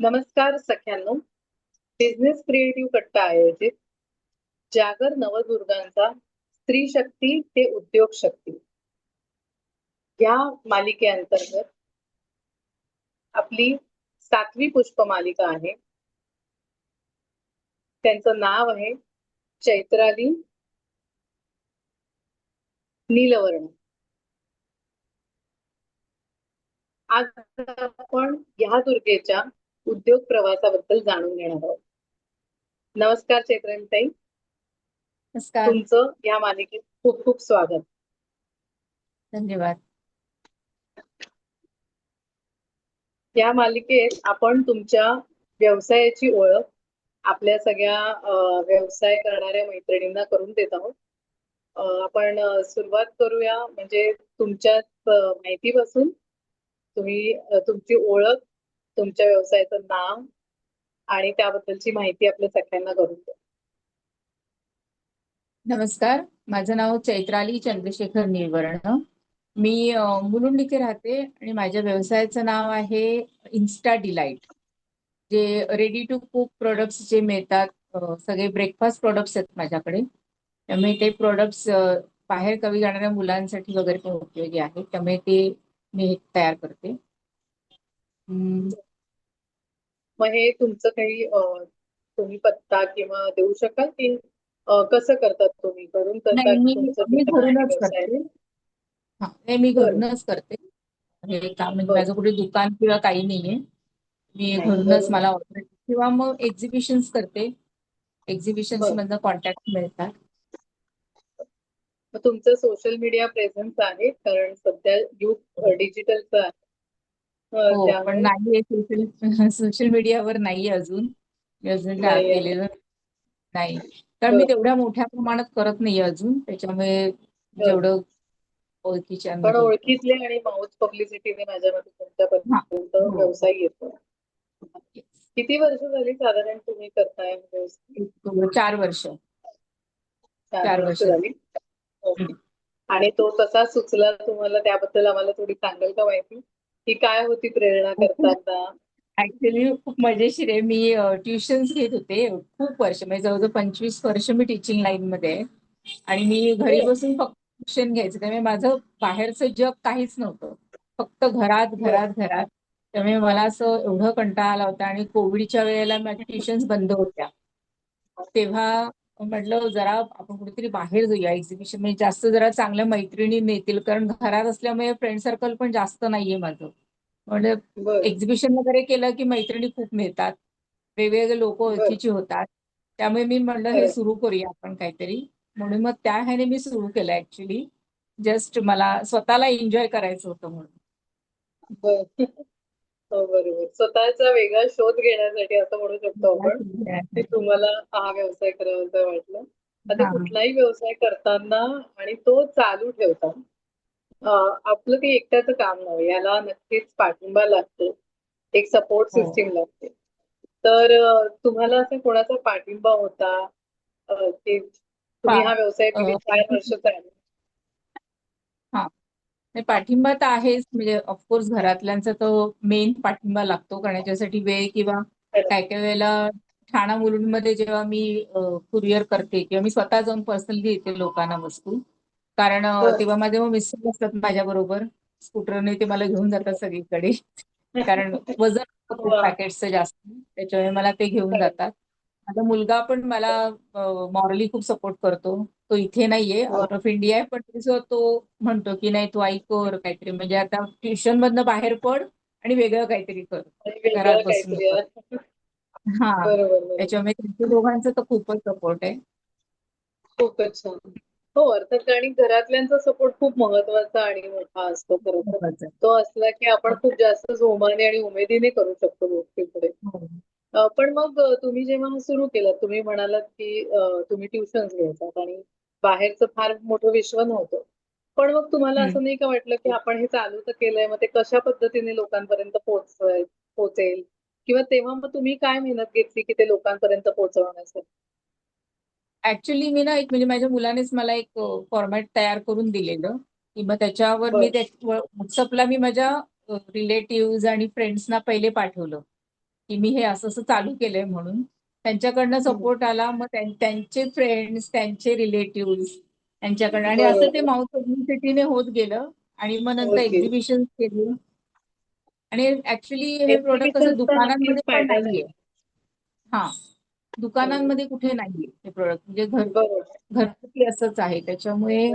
नमस्कार सख्यांनो. Business creative कट्टा आयोजित. जागर नवदुर्गांचा स्त्री शक्ती ते उद्योग शक्ती. या मालिकेअंतर्गत आपली सातवी पुष्प मालिका आहे. त्यांचं नाव आहे चैत्राली नीलवर्ण आज आपण या दुर्गेच्या उद्योग प्रवासाबद्दल जाणून घेणार आहोत. नमस्कार चैत्रालीताई नमस्कार. तुमचं या मालिकेत खूप खूप स्वागत. धन्यवाद. या मालिकेत आपण तुमच्या व्यवसायाची ओळख आपल्या सगळ्या व्यवसाय करणाऱ्या मैत्रिणींना करून देत आहोत. आपण सुरुवात करूया. म्हणजे तुमच्या माहितीपासून तुम्ही तुमची ओळख तुमच्या व्यवसायाचं नाव आणि त्याबद्दलची माहिती आपल्या सगळ्यांना करून द्या. नमस्कार माझं नाव चैत्राली चंद्रशेखर निळवर्ण. मी मुलुंड इथे राहते आणि माझ्या व्यवसायाचं नाव आहे इन्स्टा डिलाईट जे रेडी टू कुक प्रोडक्ट्स जे मिळतात सगळे ब्रेकफास्ट प्रोडक्ट्स आहेत माझ्याकडे. त्यामुळे ते प्रोडक्ट्स बाहेर कवी जाणाऱ्या मुलांसाठी वगैरे पण उपयोगी आहेत. त्यामुळे ते मी तयार करते. मग हे तुमचं काही अ, तुम्ही पत्ता किंवा देऊ शकाल की अ, कसं करतात तुम्ही? करून नाही की मी तुमचं मी दुकान आहे घरूनच व्यवसाय? करते. हा नाही मी बरं. घरूनच करते. हे काम म्हणजे बरं. माझं कुठे दुकान किंवा काही नाहीये. मी नाही, घरूनच. मला ऑर्डर किंवा मग एक्झिबिशन्स करते. एक्झिबिशन्स बरं. मधनं कॉन्टॅक्ट मिळतात. मग तुमचं सोशल मीडिया प्रेझन्स आहे कारण सध्या युग डिजिटलचं आहे. हो पण त्यामुळे नाहीये सोशल सोशल मीडियावर नाहीये अजून मी अजून काय. केलेलं नाही कारण मी बरं. तेवढ्या मोठ्या प्रमाणात करत नाहीये अजून त्याच्यामुळे बरं. जेवढं ओळखीच्या पण ओळखीतले आणि माउथ पब्लिसिटीने माझ्या मते तुमच्यापर्यंत हो. व्यवसाय येतो किती वर्ष झाली साधारण तुम्ही करताय हा व्यवसाय एक चार वर्ष चार चार वर्ष वर्ष. झाली ओके. आणि तो कसा सुचला तुम्हाला त्याबद्दल आम्हाला थोडी सांगाल का माहिती की काय होती प्रेरणा करताना? ऍक्च्युली खूप मजेशीर आहे. मी ट्युशन्स घेत होते खूप वर्ष. म्हणजे जवळजवळ पंचवीस वर्ष मी टीचिंग लाईन मध्ये आणि मी घरी. बसून फक्त ट्युशन घ्यायचं. त्यामुळे माझं बाहेरचं जग काहीच नव्हतं. फक्त घरात घरात घरात. त्यामुळे मला असं एवढं कंटाळा आला होता. आणि कोविडच्या वेळेला माझ्या ट्युशन्स बंद होत्या. तेव्हा म्हटलं जरा आपण कुठेतरी बाहेर जाऊया एक्झिबिशन म्हणजे जास्त जरा चांगल्या मैत्रिणी मिळतील कारण घरात असल्यामुळे फ्रेंड सर्कल पण जास्त नाहीये माझं. म्हणजे एक्झिबिशन वगैरे केलं की मैत्रिणी खूप मिळतात वेगवेगळे लोक. ओळखीची होतात. त्यामुळे मी म्हणलं हे. सुरू करूया आपण काहीतरी. म्हणून मग त्या ह्याने मी सुरू केलं ऍक्च्युली जस्ट मला स्वतःला एन्जॉय करायचं होतं म्हणून. हो बरोबर. स्वतःचा वेगळा शोध घेण्यासाठी असं म्हणू शकतो आपण. की तुम्हाला हा व्यवसाय करावासा वाटला. आता हा. कुठलाही व्यवसाय करताना आणि तो चालू ठेवताना अं, आपलं ते एकट्याचं काम नव्हे. याला नक्कीच पाठिंबा लागतो. एक सपोर्ट हो. सिस्टीम लागते. तर तुम्हाला असं कोणाचा पाठिंबा होता? की तुम्ही हा. व्यवसाय चार वर्ष चालू. पाठिंबा तर आहेच. म्हणजे ऑफकोर्स घरातल्यांचा तो मेन पाठिंबा लागतो कारण याच्यासाठी वेळ किंवा काय काय वेळेला ठाणा मुलुंडमध्ये जेव्हा मी कुरिअर करते किंवा मी स्वतः जाऊन पर्सनली देते लोकांना वस्तू. कारण. तेव्हा माझे मिस्टर असतात माझ्या बरोबर. स्कूटरने ते मला घेऊन जातात सगळीकडे. कारण वजन. पॅकेटचं जास्त. त्याच्यामुळे मला ते घेऊन. जातात. माझा मुलगा पण मला मॉरली खूप सपोर्ट करतो. तो इथे नाहीये. आउट ऑफ इंडिया आहे पण तसं तो म्हणतो की नाही तू ऐक कर काहीतरी म्हणजे आता ट्युशन मधनं बाहेर पड आणि वेगळं काहीतरी कर घरात बसून. हा. त्याच्यामुळे त्यांच्या दोघांचं तर खूपच सपोर्ट आहे खूपच छान हो अर्थात आणि घरातल्यांचा सपोर्ट खूप महत्त्वाचा आणि मोठा असतो खरं. तो असला की आपण खूप जास्त जोमाने आणि उमेदीने करू शकतो गोष्टी पुढे हो. पण मग तुम्ही जेव्हा सुरू केलं तुम्ही म्हणालात की तुम्ही ट्युशन्स घ्यायचात आणि बाहेरचं फार मोठं विश्व नव्हतं. पण मग तुम्हाला. असं नाही का वाटलं की आपण हे चालू तर केलंय मग ते कशा पद्धतीने लोकांपर्यंत पोहोचवाय पोहोचेल? किंवा तेव्हा मग तुम्ही काय मेहनत घेतली की ते लोकांपर्यंत पोहोचवण्यासाठी? ऍक्च्युली मी ना एक म्हणजे माझ्या मुलानेच मला एक फॉर्मॅट तयार करून दिलेलं. की मग त्याच्यावर मी. व्हॉट्सअपला मी माझ्या रिलेटिव्ह आणि फ्रेंड्सना पहिले पाठवलं. की मी हे असं असं चालू केलंय म्हणून त्यांच्याकडनं सपोर्ट आला मग त्यां- त्यांचे फ्रेंड्स त्यांचे रिलेटिव्ह त्यांच्याकडनं आणि असं ते. माउथ पब्लिसिटीने होत गेलं आणि मग नंतर. एक्झिबिशन केली आणि ऍक्च्युली हे प्रोडक्ट कसं नक्कीच दुकानांमध्ये पण नाहीये. हा दुकानांमध्ये कुठे नाहीये हे प्रोडक्ट म्हणजे घर. घरगुती असंच आहे त्याच्यामुळे.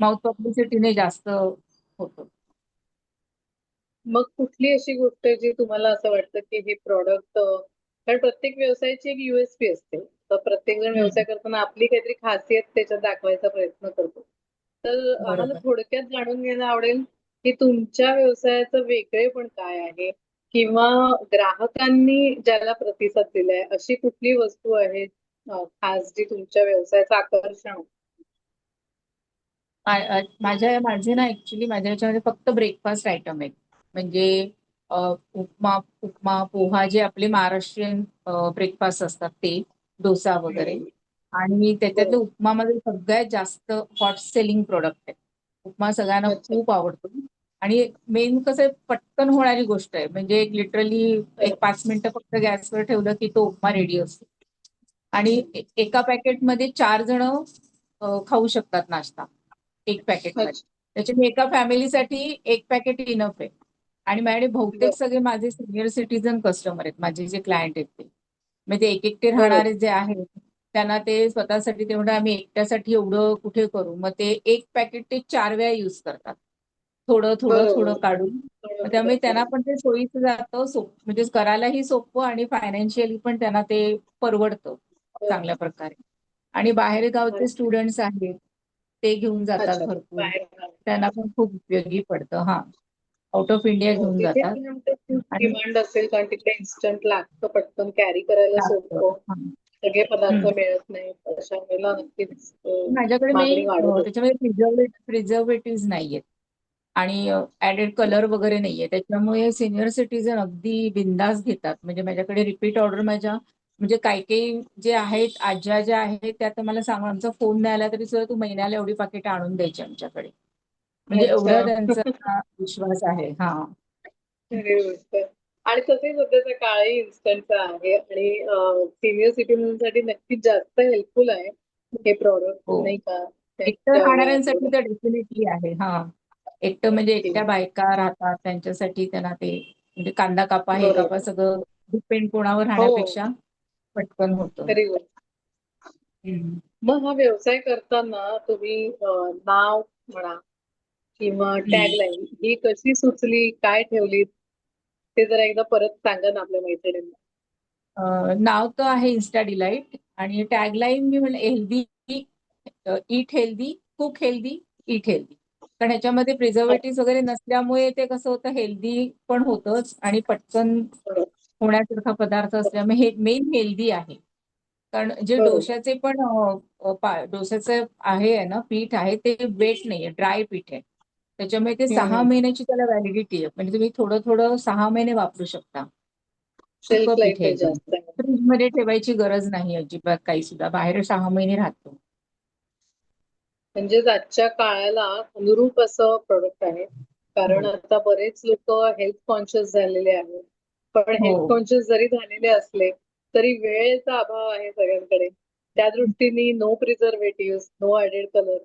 माउथ पब्लिसिटीने जास्त होतं मग कुठली अशी गोष्ट आहे जी तुम्हाला असं वाटतं की हे प्रॉडक्ट कारण प्रत्येक व्यवसायाची एक युएसपी असते. तर प्रत्येक जण व्यवसाय करताना आपली काहीतरी खासियत त्याच्यात दाखवायचा प्रयत्न करतो. तर आम्हाला. थोडक्यात जाणून घ्यायला आवडेल की तुमच्या व्यवसायाचं वेगळेपण काय आहे? किंवा ग्राहकांनी ज्याला प्रतिसाद दिलाय अशी कुठली वस्तू आहे खास जी तुमच्या व्यवसायाचं आकर्षण आहे? माझ्या माझे ना ऍक्च्युली माझ्या ह्याच्यामध्ये फक्त ब्रेकफास्ट आयटम आहेत म्हणजे उपमा उपमा पोहा जे आपले महाराष्ट्रीयन ब्रेकफास्ट असतात ते डोसा वगैरे. आणि त्याच्यातले बरोबर. उपमामध्ये सगळ्यात जास्त हॉट सेलिंग प्रोडक्ट आहे उपमा सगळ्यांना. खूप आवडतो. आणि मेन कसं आहे, पटकन होणारी गोष्ट आहे. म्हणजे लिटरली एक पाच मिनिटं फक्त गॅसवर ठेवलं की तो उपमा रेडी असतो. आणि एका पॅकेटमध्ये चार जण खाऊ शकतात नाश्ता. एक पॅकेटमध्ये अच्छा. त्याच्यामुळे एका फॅमिलीसाठी एक पॅकेट इनफ आहे. आणि माझ्याकडे बहुतेक. सगळे माझे सिनियर सिटीजन कस्टमर आहेत माझे जे क्लायंट आहेत ते म्हणजे एक एकटे. राहणारे जे आहेत त्यांना ते स्वतःसाठी ते म्हणतात आम्ही एकट्यासाठी एवढं कुठे करू मग ते एक पॅकेट ते चार वेळा युज करतात थोडं थोडं. थोडं काढून त्यामुळे त्यांना. पण ते सोयीचं जातं सोप म्हणजे करायलाही सोपं आणि फायनान्शियली पण त्यांना ते परवडतं चांगल्या प्रकारे आणि बाहेर गावचे. स्टुडंट्स आहेत ते घेऊन जातात. भरपूर. त्यांना पण खूप उपयोगी पडतं हा आउट ऑफ इंडिया हो, घेऊन जातात डिमांड असेल कारण तिकडे इन्स्टंट लागतं पटकन कॅरी करायला. सोपं हा. सगळे पदार्थ. मिळत नाहीत अशा वेळेला नक्कीच माझ्याकडे असते. त्याच्यामध्ये प्रिझर्वे प्रिझर्वेटिव्ह नाहीयेत आणि ऍडेड कलर वगैरे नाहीये त्याच्यामुळे सिनियर सिटीजन अगदी बिंदास घेतात म्हणजे माझ्याकडे रिपीट ऑर्डर माझ्या म्हणजे काही काही जे आहेत आज्या ज्या आहेत त्या तर मला सांग आमचा फोन नाही आला तरी सुद्धा तू महिन्याला एवढी पाकिट आणून द्यायची आमच्याकडे म्हणजे एवढा. त्यांचा विश्वास आहे हा. आणि तसंही सध्याचा काळही इन्स्टंटचा आहे आणि सिनियर सिटीजनसाठी नक्कीच जास्त हेल्पफुल आहे हे प्रॉडक्ट हो नाही का एकटं वयात तर डेफिनेटली आहे हा एकटं म्हणजे. एकट्या बायका राहतात त्यांच्यासाठी त्यांना ते म्हणजे कांदा कापा हे कापा सगळं डिपेंड कोणावर हो राहण्यापेक्षा पटकन होतं. मग हा व्यवसाय करताना तुम्ही नाव म्हणा किंवा. टॅगलाईन ही कशी सुचली काय ठेवली ते जरा एकदा परत सांगा ना आपल्या मैत्रिणींना. नाव तर आहे इन्स्टा डिलाईट आणि टॅगलाईन मी म्हणलं healthy eat healthy cook healthy eat healthy कारण ह्याच्यामध्ये प्रिझर्वेटिव्ह वगैरे नसल्यामुळे ते कसं होतं हेल्दी पण होतंच आणि पटकन होण्यासारखा पदार्थ असल्यामुळे हे मेन हेल्दी आहे. कारण जे डोश्याचे पण डोश्याचं आहे ना पीठ आहे ते वेट नाहीये ड्राय पीठ आहे. त्याच्यामुळे ते सहा. महिन्याची त्याला व्हॅलिडिटी आहे. म्हणजे तुम्ही थोडं थोडं सहा महिने वापरू शकता. आहे. फ्रीजमध्ये ठेवायची गरज नाही अजिबात काही सुद्धा बाहेर सहा महिने राहतो. म्हणजेच आजच्या काळाला अनुरूप असं प्रोडक्ट आहे. कारण हो. आता बरेच लोक हेल्थ कॉन्शियस झालेले आहेत. पण हो. हेल्थ कॉन्शियस जरी झालेले असले तरी वेळेचा अभाव आहे सगळ्यांकडे. त्या दृष्टीने no preservative no added colour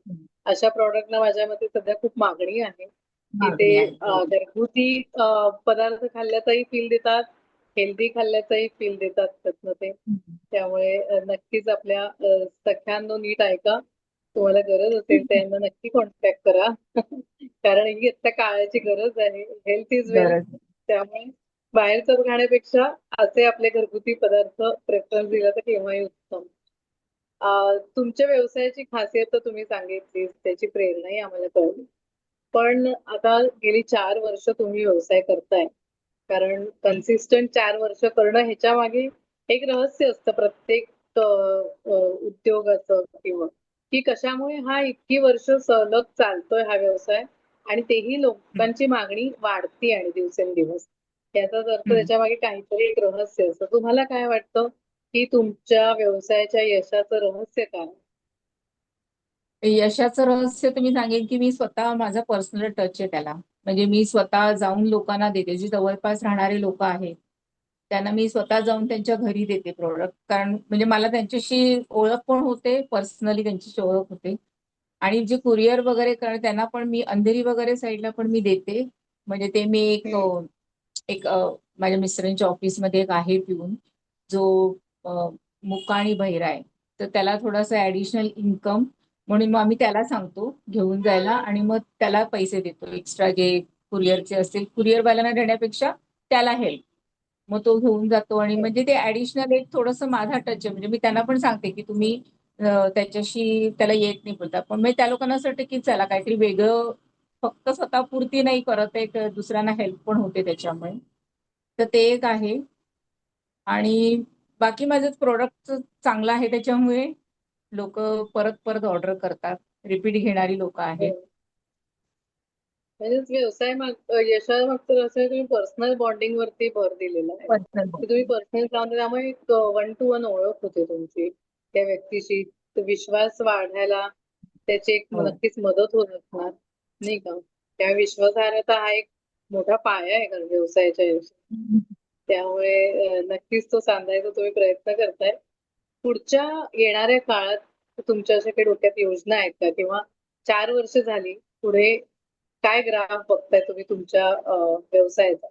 अशा प्रॉडक्टना माझ्या मते सध्या खूप मागणी आहे. की ते घरगुती पदार्थ खाल्ल्याचाही फील देतात हेल्दी खाल्ल्याचाही फील देतात त्यातनं ते त्यामुळे नक्कीच आपल्या सख्यांनो नीट ऐका. तुम्हाला गरज असेल तर यांना नक्की कॉन्टॅक्ट करा. कारण ही आता काळाची गरज आहे. हेल्थ इज गरज. त्यामुळे बाहेरचं खाण्यापेक्षा असे आपले घरगुती पदार्थ प्रेफरन्स दिला तर केव्हाही उत्तम. तुमच्या व्यवसायाची खासियत तर तुम्ही सांगितली त्याची प्रेरणाही आम्हाला कळली. पण आता गेली चार वर्ष तुम्ही व्यवसाय करताय. कारण कन्सिस्टंट चार वर्ष करणं ह्याच्या मागे एक रहस्य असतं प्रत्येक उद्योगाचं किंवा की कशामुळे हा इतकी वर्ष सलग चालतोय हा व्यवसाय आणि तेही लोकांची मागणी वाढती आणि दिवसेंदिवस. याचाच अर्थ. त्याच्यामागे काहीतरी एक रहस्य असतं. तुम्हाला काय वाटतं? की तुमच्या व्यवसायाच्या यशाचं रहस्य काय? यशाचं रहस्य तुम्ही सांगेन की मी स्वतः माझा पर्सनल टच आहे त्याला. म्हणजे मी स्वतः जाऊन लोकांना देते. जे जवळपास राहणारे लोक आहेत त्यांना मी स्वतः जाऊन त्यांच्या घरी देते प्रोडक्ट कारण म्हणजे मला त्यांच्याशी ओळख पण होते पर्सनली त्यांच्याशी ओळख होते. आणि जे कुरिअर वगैरे त्यांना पण मी अंधेरी वगैरे साईडला पण मी देते. म्हणजे ते मी एक. एक माझ्या मिस्टरांच्या ऑफिसमध्ये एक आहे पिऊन. जो मुका आणि बहिरा आहे. तर त्याला थोडंसं ऍडिशनल इन्कम म्हणून मग आम्ही त्याला सांगतो घेऊन जायला आणि मग त्याला पैसे देतो. एक्स्ट्रा जे कुरिअरचे असतील कुरिअरवाल्यांना देण्यापेक्षा त्याला हेल्प मग तो घेऊन जातो आणि म्हणजे ते ऍडिशनल एक थोडंसं माझा टच आहे. म्हणजे मी त्यांना पण सांगते की तुम्ही त्याच्याशी त्याला येत नाही बोलता. पण मग त्या लोकांना असं वाटतं की चला काहीतरी वेगळं फक्त स्वतःपुरती नाही करत एक दुसऱ्यांना हेल्प पण होते त्याच्यामुळे. तर ते एक आहे. आणि बाकी माझं प्रोडक्ट चांगलं आहे त्याच्यामुळे लोक परत परत ऑर्डर करतात. रिपीट घेणारी लोक आहेत. म्हणजेच व्यवसाय माग यशा मागचं असं तुम्ही पर्सनल बॉन्डिंग वरती भर दिलेला आहे. की तुम्ही पर्सनल जाऊन त्यामुळे एक वन टू वन ओळख होते तुमची. त्या व्यक्तीशी तो विश्वास वाढायला त्याची एक हो. नक्कीच मदत होत असणार नाही का? त्या विश्वासार्हता हा एक मोठा पाया आहे कारण व्यवसायाच्या आयुष्यात त्यामुळे नक्कीच तो सांधायचा तुम्ही प्रयत्न करताय. पुढच्या येणाऱ्या काळात तुमच्या अशा काही डोक्यात योजना आहेत का? किंवा चार वर्ष झाली पुढे काय ग्राफ बघताय तुम्ही तुमच्या व्यवसायाचा?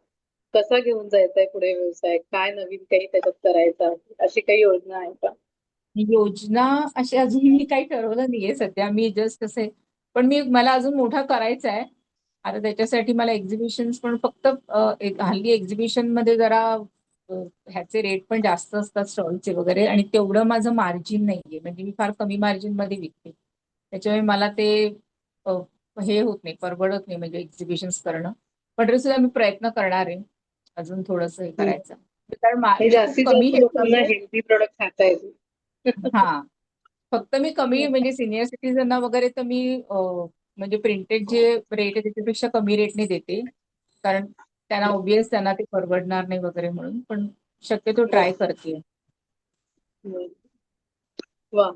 कसा घेऊन जायचाय पुढे व्यवसाय? काय नवीन काही त्याच्यात करायचा अशी काही योजना आहे का? योजना अशी अजून मी काही ठरवलं नाहीये सध्या. मी जस्ट असे पण मी मला अजून मोठा करायचा आहे आता त्याच्यासाठी मला एक्झिबिशन पण फक्त हल्ली एक्झिबिशनमध्ये जरा ह्याचे रेट पण जास्त असतात स्टॉलचे वगैरे आणि तेवढं माझं मार्जिन नाहीये. म्हणजे मी फार कमी मार्जिनमध्ये विकते. त्याच्यामुळे मला ते हे होत नाही परवडत नाही म्हणजे एक्झिबिशन करणं. पण तरी सुद्धा मी प्रयत्न करणार आहे. अजून थोडंसं हे करायचं. कारण हे फक्त मी कमी म्हणजे सिनियर सिटीजनना वगैरे तर मी म्हणजे प्रिंटेड जे रेट आहे त्याच्यापेक्षा कमी रेटने देते. कारण त्यांना ऑब्विस त्यांना ते परवडणार नाही वगैरे म्हणून पण शक्यतो ट्राय करते. वा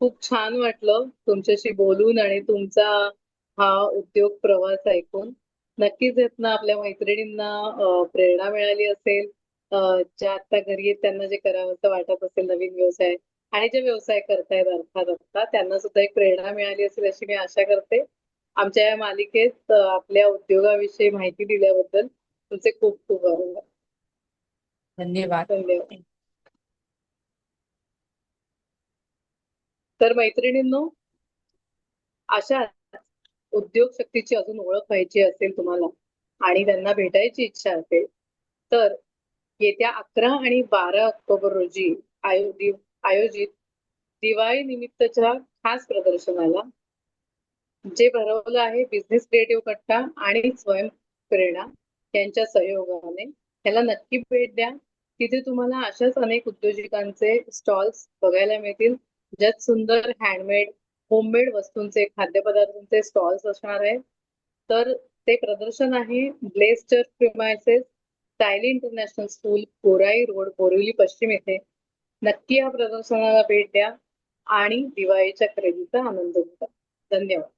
खूप छान वाटलं तुमच्याशी बोलून आणि तुमचा हा उद्योग प्रवास ऐकून. नक्कीच यातनं आपल्या मैत्रिणींना प्रेरणा मिळाली असेल. ज्या आता घरी आहेत त्यांना जे करावं वाटत असेल नवीन व्यवसाय आणि जे व्यवसाय करतायत अर्थात आता त्यांना सुद्धा एक प्रेरणा मिळाली असेल अशी मी आशा करते. आमच्या या मालिकेत आपल्या उद्योगाविषयी माहिती दिल्याबद्दल तुमचे खूप खूप आभार. धन्यवाद. धन्यवाद. तर मैत्रिणींनो अशा उद्योग शक्तीची अजून ओळख व्हायची असेल तुम्हाला आणि त्यांना भेटायची इच्छा असेल तर येत्या अकरा आणि बारा ऑक्टोबर रोजी आयो- आयोजित दिवाळी निमित्तच्या खास प्रदर्शनाला जे भरवलं आहे बिझनेस क्रिएटिव्ह कट्टा आणि स्वयंप्रेरणा यांच्या सहयोगाने. त्याला नक्की भेट द्या. तिथे तुम्हाला अशाच अनेक उद्योजकांचे स्टॉल्स बघायला मिळतील. ज्यात सुंदर हँडमेड होममेड वस्तूंचे खाद्यपदार्थांचे स्टॉल्स असणार आहेत. तर ते प्रदर्शन आहे ब्लेस्टर church premises international school Korai road Borivali पश्चिम येथे. नक्की या प्रदर्शनाला भेट द्या आणि दिवाळीच्या खरेदीचा आनंद घ्या धन्यवाद.